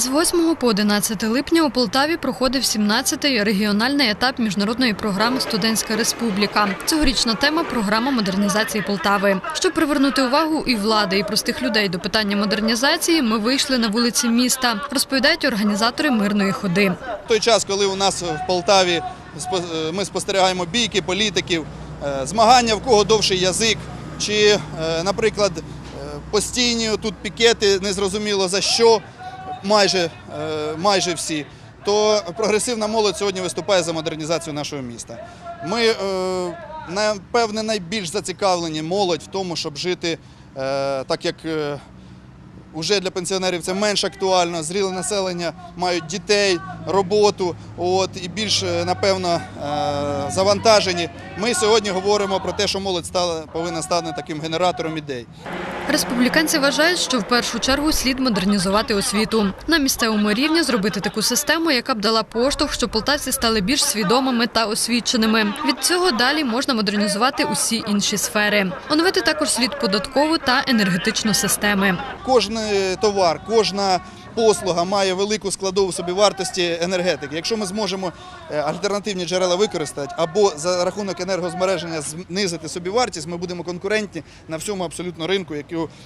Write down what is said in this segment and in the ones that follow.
З 8 по 11 липня у Полтаві проходив 17-й регіональний етап міжнародної програми Студентська республіка. Цьогорічна тема програма модернізації Полтави. Щоб привернути увагу і влади, і простих людей до питання модернізації, ми вийшли на вулиці міста, розповідають організатори мирної ходи. В той час, коли у нас в Полтаві е, ми спостерігаємо бійки політиків, е, змагання в кого довший язик, чи, е, наприклад, постійні тут пікети, незрозуміло за що, майже, е, майже всі, то прогресивна молодь сьогодні виступає за модернізацію нашого міста. Ми, е, напевне, найбільш зацікавлені молодь в тому, щоб жити е, так, як. е, Уже для пенсіонерів це менш актуально. Зріле населення мають дітей, роботу, от і більш напевно завантажені. Ми сьогодні говоримо про те, що молодь стала повинна стати таким генератором ідей. Республіканці вважають, що в першу чергу слід модернізувати освіту на місцевому рівні, зробити таку систему, яка б дала поштовх, щоб полтавці стали більш свідомими та освіченими. Від цього далі можна модернізувати усі інші сфери. Оновити також слід податкову та енергетичну системи. Кожен товар, кожна послуга має велику складову собівартості енергетики. Якщо ми зможемо е, альтернативні джерела використати або за рахунок енергозбереження знизити собівартість, ми будемо конкурентні на всьому абсолютно ринку,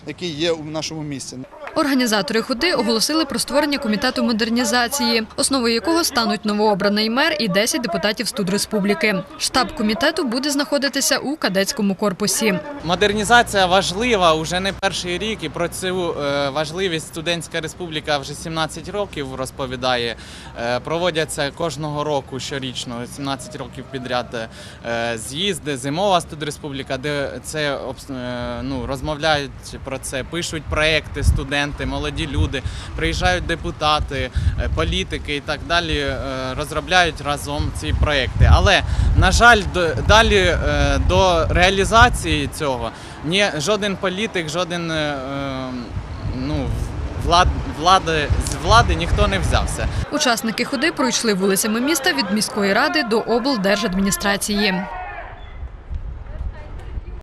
який є у нашому місці. Організатори ходи оголосили про створення комітету модернізації, основою якого стануть новообраний мер і 10 депутатів студреспубліки. Штаб комітету буде знаходитися у кадетському корпусі. Модернізація важлива уже не перший рік, і про цю е, важливість студентська республіка вже 17 років розповідає. Е, Проводяться кожного року щорічно, 17 років підряд е, з'їзди, зимова студреспубліка, де це ну, розмовляють про це, пишуть проекти студенти, молоді люди, приїжджають депутати, е, політики і так далі, е, розробляють разом ці проекти. Але на жаль, далі е, до реалізації цього ні жоден політик, жоден е, е, ну, влад, влади з влади ніхто не взявся. Учасники ходи пройшли вулицями міста від міської ради до облдержадміністрації.